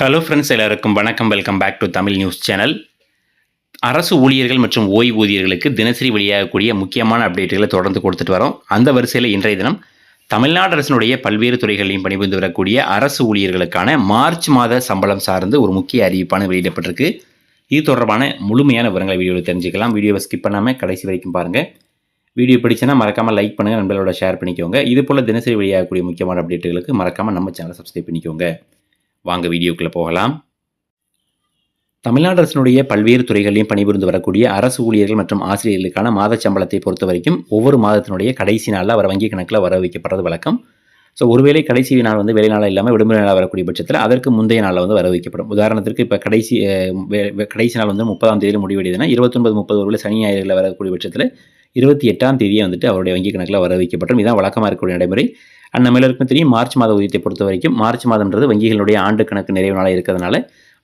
Hello friends எல்லாருக்கும் வணக்கம். Welcome back to Tamil news channel அரசு ஊழியர்கள் மற்றும் ஓய்வூதியர்களுக்கு தினசரி வெளியாகக்கூடிய முக்கியமான அப்டேட்டுகளை தொடர்ந்து கொடுத்துட்டு வரோம். அந்த வரிசையில் இன்றைய தினம் தமிழ்நாடு அரசினுடைய பல்வேறு துறைகளையும் பணிபுரிந்து வரக்கூடிய அரசு ஊழியர்களுக்கான மார்ச் மாத சம்பளம் சார்ந்து ஒரு முக்கிய அறிவிப்பான வெளியிடப்பட்டிருக்கு. இது தொடர்பான முழுமையான விவரங்களை வீடியோவில் தெரிஞ்சுக்கலாம். வீடியோவை ஸ்கிப் பண்ணாமல் கடைசி வரைக்கும் பாருங்கள் வீடியோ பிடிச்சுன்னா மறக்காமல் லைக் பண்ணுங்கள் நண்பர்களோட ஷேர் பண்ணிக்கோங்க. இது போல் தினசரி வெளியாகக்கூடிய முக்கியமான அப்டேட்டுகளுக்கு மறக்காமல் நம்ம சேனலை சப்ஸ்கிரைப் பண்ணிக்கோங்க. வாங்க வீடியோக்குள்ளே போகலாம். தமிழ்நாடு அரசினுடைய பல்வேறு துறைகளிலும் பணிபுரிந்து வரக்கூடிய அரசு ஊழியர்கள் மற்றும் ஆசிரியர்களுக்கான மாத சம்பளத்தை பொறுத்த வரைக்கும் ஒவ்வொரு மாதத்தினுடைய கடைசி நாளில் அவர் வங்கி கணக்கில் வர வைக்கப்படுறது வழக்கம். ஸோ ஒருவேளை கடைசி நாள் வந்து வேலை நாளாக இல்லாமல் விடுமுறை நாளாக வரக்கூடிய பட்சத்தில் அதற்கு முந்தைய நாளில் வந்து வர வைக்கப்படும். உதாரணத்திற்கு இப்போ கடைசி கடைசி நாள் வந்து முப்பதாம் தேதியில் முடிவடையுதுன்னா இருபத்தொன்பது முப்பது ஒருவேளை சனி ஞாயிறுகளில் வரக்கூடிய பட்சத்தில் இருபத்தி எட்டாம் தேதியை வந்துட்டு அவருடைய வங்கி கணக்கில் வர வைக்கப்பட்டோம் இதுதான் வழக்கமாக இருக்கக்கூடிய நடைமுறை. அண்ட் நம்ம எல்லாருக்கும் தெரியும் மார்ச் மாத ஊதியத்தை பொறுத்த வரைக்கும் மார்ச் மாதம்ன்றது வங்கிகளுடைய ஆண்டு கணக்கு நிறைவு நாளாக இருக்கிறதுனால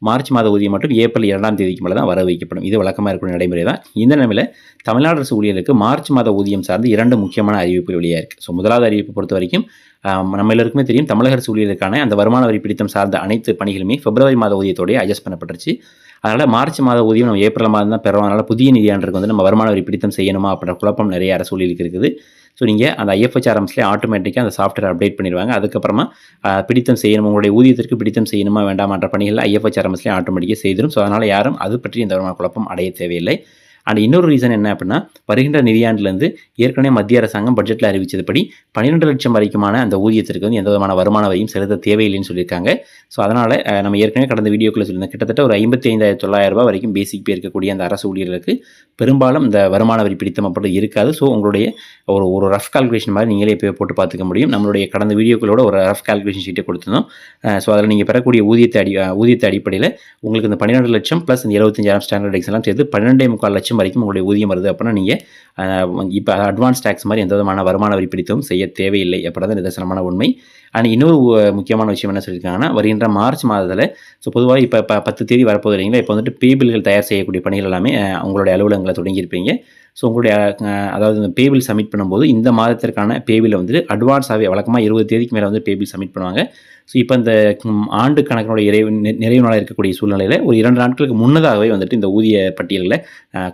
மார்ச் மாத ஊதியம் மட்டும் ஏப்ரல் இரண்டாம் தேதிக்கு மேலே தான் வர வைக்கப்படும். இது வழக்கமாக இருக்கக்கூடிய நடைமுறை தான். இந்த நிலையில் தமிழ்நாடு அரசு ஊழியர்களுக்கு மார்ச் மாத ஊதியம் சார்ந்து இரண்டு முக்கியமான அறிவிப்பு வெளியாக இருக்குது ஸோ முதலாவது அறிவிப்பு பொறுத்த வரைக்கும் நம்ம எல்லாருக்குமே தெரியும் தமிழக அரசு ஊழியருக்கான அந்த வருமான வரி பிடித்தம் சார்ந்த அனைத்து பணிகளுமே பிப்ரவரி மாத ஊதியத்தோடய அட்ஜஸ்ட் பண்ணப்பட்டுருச்சு. அதனால் மார்ச் மாத ஊதியம் நம்ம ஏப்ரல் மாதம் தான் பெறுவோம் அதனால் புதிய நிதியாண்டுக்கு வந்து நம்ம வருமான வரி பிடித்தம் செய்யணுமா அப்படின்ற குழப்பம் நிறைய அரசு ஊழியருக்கு இருக்குது. ஸோ நீங்கள் அந்த ஐஎஃப்ஹெச்ஆர்எம்ஸ்லேயே ஆட்டோமேட்டிக்காக அந்த சாஃப்ட்வேர் அப்டேட் பண்ணிடுவாங்க. அதுக்கப்புறமா பிடித்தம் செய்யணும். உங்களுடைய ஊதியத்திற்கு பிடித்தம் செய்யணுமா வேண்டாமான்ற பணிகளை ஐஎஃப்ஹெச்ஆர்எம்ஸ்லேயே ஆட்டோமேட்டிக்காக செய்திடும் ஸோ அதனால் யாரும் அது பற்றி எந்த வருமான குழப்பம் அடைய தேவையில்லை. அண்ட் இன்னொரு ரீசன் என்ன அப்படின்னா வருகின்ற நிதியாண்டுலேருந்து ஏற்கனவே மத்திய அரசாங்கம் பட்ஜெட்டில் அறிவித்ததுபடி பன்னிரெண்டு லட்சம் வரைக்குமான அந்த ஊதியத்திற்கு வந்து எந்த விதமான வருமான வரியும் செலுத்த தேவையில்லைன்னு சொல்லியிருக்காங்க. ஸோ அதனால் நம்ம ஏற்கனவே கடந்த வீடியோக்குள்ளே சொல்லியிருந்தோம் கிட்டத்தட்ட ஒரு ஐம்பத்தி ஐந்தாயிரத்தி தொள்ளாயிரம் ரூபாய் வரைக்கும் பேசிக் பே இருக்கக்கூடிய அந்த அரசு ஊழியர்களுக்கு பெரும்பாலும் இந்த வருமான வரி பிடித்தம் அப்படி இருக்காது. ஸோ உங்களுடைய ஒரு ஒரு ரஃப் கால்குலேஷன் மாதிரி நீங்களே இப்போ போட்டு பார்த்துக்க முடியும். நம்மளுடைய கடந்த வீடியோக்களோட ஒரு ரஃப் கால்குலேஷன் ஷீட்டை கொடுத்துருந்தோம். ஸோ அதில் நீங்கள் பெறக்கூடிய ஊதியத்தை அடி ஊதியத்தை அடிப்படையில் உங்களுக்கு இந்த பன்னிரெண்டு லட்சம் ப்ளஸ் இந்த எழுபத்தஞ்சாயிரம் ஸ்டாண்டர்ட் எக்ஸ் எல்லாம் சேர்த்து பன்னெண்டே முக்கால் லட்சம் வரைக்கும் உங்களுடைய ஊதியம் வருது அப்படின்னா நீங்கள் இப்போ அட்வான்ஸ் டேக்ஸ் மாதிரி எந்த விதமான வருமான வரி செய்ய தேவையில்லை அப்படி தான் நிதர்சனமான உண்மை. அண்ட் இன்னொரு முக்கியமான விஷயம் என்ன சொல்லியிருக்காங்கன்னா வருகின்ற மார்ச் மாதத்தில் ஸோ பொதுவாக இப்போ பத்து தேதி வரப்போகுது இல்லைங்களா? இப்போ வந்துட்டு பேபிள்கள் தயார் செய்யக்கூடிய பணிகள் எல்லாமே உங்களுடைய அலுவலகங்களை தொடங்கியிருப்பீங்க. ஸோ உங்களுடைய அதாவது இந்த பேபிள் சப்மிட் பண்ணும்போது இந்த மாதத்திற்கான பேபிளை வந்துட்டு அட்வான்ஸாகவே வழக்கமாக இருபது தேதிக்கு மேலே வந்து பேபிள் சப்மிட் பண்ணுவாங்க. ஸோ இப்போ இந்த ஆண்டு கணக்கினுடைய நிறைவு நிறைவு நாளாக இருக்கக்கூடிய சூழ்நிலையில் ஒரு இரண்டு நாட்களுக்கு முன்னதாகவே வந்துட்டு இந்த ஊதிய பட்டியலில்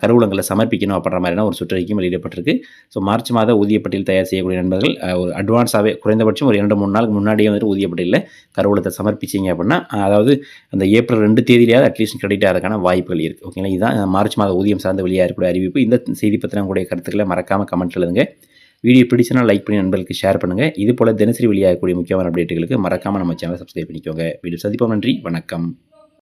கருவூலங்களை சமர்ப்பிக்கணும் அப்படின்ற மாதிரியான ஒரு சுற்றறிக்கையும் வெளியிடப்பட்டிருக்கு. ஸோ மார்ச் மாத ஊதிய பட்டியல் தயார் செய்யக்கூடிய நண்பர்கள் ஒரு அட்வான்ஸாகவே குறைந்தபட்சம் ஒரு இரண்டு மூணு நாளுக்கு முன்னாடியே வந்துட்டு ஊதிய பட்டியலில் கருவூலத்தை சமர்ப்பிச்சிங்க அப்படின்னா அதாவது அந்த ஏப்ரல் ரெண்டு தேதியிலேயாவது அட்லீஸ்ட் கிரெடிட் ஆகிறதுக்கான வாய்ப்புகள் இருக்குது ஓகேங்களா? இதுதான் மார்ச் மாத ஊதியம் சார்ந்த வெளியாக இருக்கக்கூடிய அறிவிப்பு. இந்த செய்தி செய்தி பற்றின உங்களுடைய கருத்துக்களை மறக்காமல் கமெண்ட் எழுதுங்க. வீடியோ பிடிச்சனா லைக் பண்ணி நண்பர்களுக்கு ஷேர் பண்ணுங்கள் இது போல் தினசரி வெளியாகக்கூடிய முக்கியமான அப்டேட்டுகளுக்கு மறக்காமல் நம்ம சேனலை சப்ஸ்கிரைப் பண்ணிக்கோங்க. வீடியோ சந்திப்போம். நன்றி. வணக்கம்.